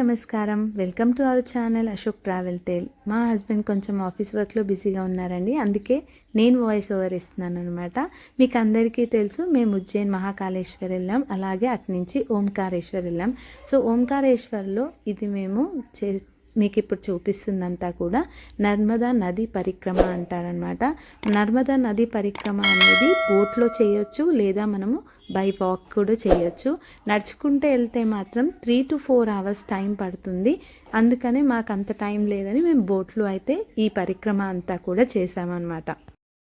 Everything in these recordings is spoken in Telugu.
నమస్కారం. Welcome to our channel Ashok travel tale మా హస్బెండ్ కొంచెం ఆఫీస్ వర్క్లో బిజీగా ఉన్నారండి. అందుకే నేను వాయిస్ ఓవర్ ఇస్తున్నాను అనమాట మీకు అందరికీ తెలుసు మేము ఉజ్జయిన్ మహాకాళేశ్వర్ వెళ్ళాం. అలాగే అటు నుంచి ఓంకారేశ్వర్ వెళ్ళాం. సో ఓంకారేశ్వర్లో ఇది మేము చే మీకు ఇప్పుడు చూపిస్తుందంతా కూడా నర్మదా నది పరిక్రమ అంటారనమాట నర్మదా నది పరిక్రమ అనేది బోట్లో చేయొచ్చు లేదా మనము బై వాక్ కూడా చేయొచ్చు. నడుచుకుంటే వెళ్తే మాత్రం three to four hours time పడుతుంది. అందుకనే మాకు అంత టైం లేదని మేము బోట్లో అయితే ఈ పరిక్రమ అంతా కూడా చేసామన్నమాట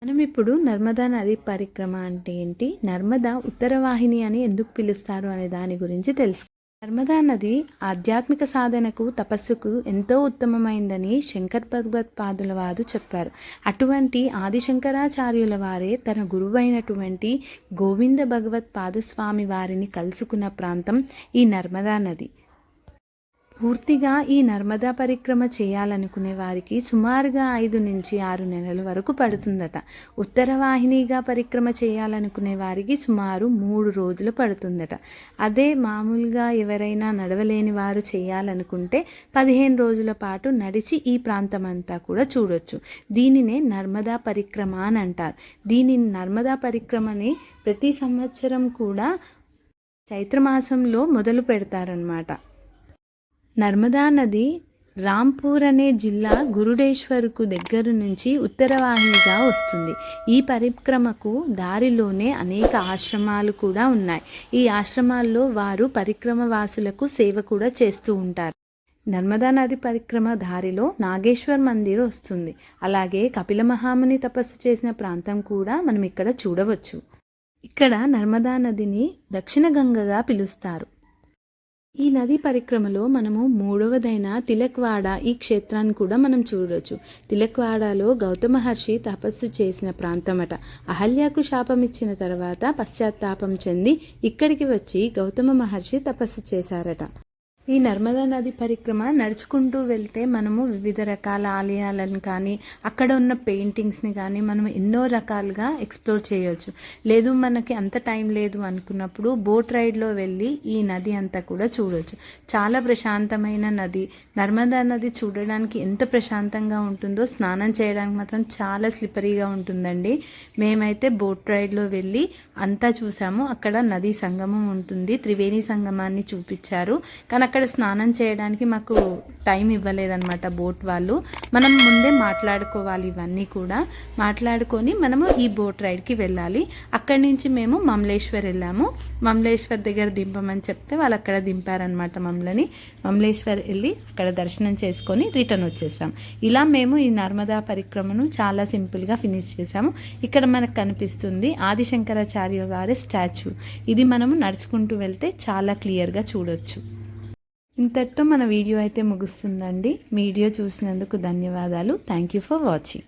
మనం ఇప్పుడు నర్మదా నది పరిక్రమ అంటే ఏంటి? నర్మదా ఉత్తరవాహిని అని ఎందుకు పిలుస్తారు అనే దాని గురించి తెలుసు నర్మదా నది ఆధ్యాత్మిక సాధనకు తపస్సుకు ఎంతో ఉత్తమమైందని శంకర్ భగవత్పాదుల వారు చెప్పారు. అటువంటి ఆదిశంకరాచార్యుల వారే తన గురువైనటువంటి గోవింద భగవత్ పాదస్వామి వారిని కలుసుకున్న ప్రాంతం ఈ నర్మదా నది. పూర్తిగా ఈ నర్మదా పరిక్రమ చేయాలనుకునే వారికి సుమారుగా ఐదు నుంచి ఆరు నెలల వరకు పడుతుందట. ఉత్తర వాహినిగా పరిక్రమ చేయాలనుకునే వారికి సుమారు మూడు రోజులు పడుతుందట. అదే మామూలుగా ఎవరైనా నడవలేని వారు చేయాలనుకుంటే పదిహేను రోజుల పాటు నడిచి ఈ ప్రాంతం అంతా కూడా చూడొచ్చు. దీనినే నర్మదా పరిక్రమ అని అంటారు. దీనిని నర్మదా పరిక్రమని ప్రతి సంవత్సరం కూడా చైత్రమాసంలో మొదలు పెడతారనమాట నర్మదా నది రాంపూర్ అనే జిల్లా గురుడేశ్వర్కు దగ్గర నుంచి ఉత్తరవాహినిగా వస్తుంది. ఈ పరిక్రమకు దారిలోనే అనేక ఆశ్రమాలు కూడా ఉన్నాయి. ఈ ఆశ్రమాల్లో వారు పరిక్రమ వాసులకు సేవ కూడా చేస్తూ ఉంటారు. నర్మదా నది పరిక్రమ దారిలో నాగేశ్వర్ మందిర్ వస్తుంది. అలాగే కపిల మహాముని తపస్సు చేసిన ప్రాంతం కూడా మనం ఇక్కడ చూడవచ్చు. ఇక్కడ నర్మదా నదిని దక్షిణ గంగగా పిలుస్తారు. ఈ నది పరిక్రమలో మనము మూడవదైన తిలక్వాడ ఈ క్షేత్రాన్ని కూడా మనం చూడవచ్చు తిలక్వాడలో గౌతమ మహర్షి తపస్సు చేసిన ప్రాంతమట. అహల్యకు శాపం ఇచ్చిన తర్వాత పశ్చాత్తాపం చెంది ఇక్కడికి వచ్చి గౌతమ మహర్షి తపస్సు చేశారట. ఈ నర్మదా నది పరిక్రమ నడుచుకుంటూ వెళ్తే మనము వివిధ రకాల ఆలయాలను కానీ అక్కడ ఉన్న పెయింటింగ్స్ని కానీ మనం ఎన్నో రకాలుగా ఎక్స్ప్లోర్ చేయవచ్చు లేదు మనకి అంత టైం లేదు అనుకున్నప్పుడు బోట్ రైడ్లో వెళ్ళి ఈ నది అంతా కూడా చూడవచ్చు చాలా ప్రశాంతమైన నది. నర్మదా నది చూడడానికి ఎంత ప్రశాంతంగా ఉంటుందో స్నానం చేయడానికి మాత్రం చాలా స్లిపరీగా ఉంటుందండి. మేమైతే బోట్ రైడ్లో వెళ్ళి అంతా చూసాము. అక్కడ నది సంగమం ఉంటుంది. త్రివేణి సంగమాన్ని చూపించారు. కానీ అక్కడ స్నానం చేయడానికి మాకు టైం ఇవ్వలేదన్నమాట బోట్ వాళ్ళు. మనం ముందే మాట్లాడుకోవాలి ఇవన్నీ కూడా. మాట్లాడుకొని మనము ఈ బోట్ రైడ్కి వెళ్ళాలి. అక్కడి నుంచి మేము మమలేశ్వర్ వెళ్ళాము. మమలేశ్వర్ దగ్గర దింపమని చెప్తే వాళ్ళు అక్కడ దింపారనమాట మమ్మల్ని. మమలేశ్వర్ వెళ్ళి అక్కడ దర్శనం చేసుకొని రిటర్న్ వచ్చేసాం. ఇలా మేము ఈ నర్మదా పరిక్రమను చాలా సింపుల్గా ఫినిష్ చేసాము. ఇక్కడ మనకు కనిపిస్తుంది ఆదిశంకరాచార్య వారి స్టాచ్యూ. ఇది మనము నడుచుకుంటూ వెళ్తే చాలా క్లియర్గా చూడొచ్చు. ఇంతటితో మన వీడియో అయితే ముగుస్తుందండి. వీడియో చూసినందుకు ధన్యవాదాలు. Thank you for watching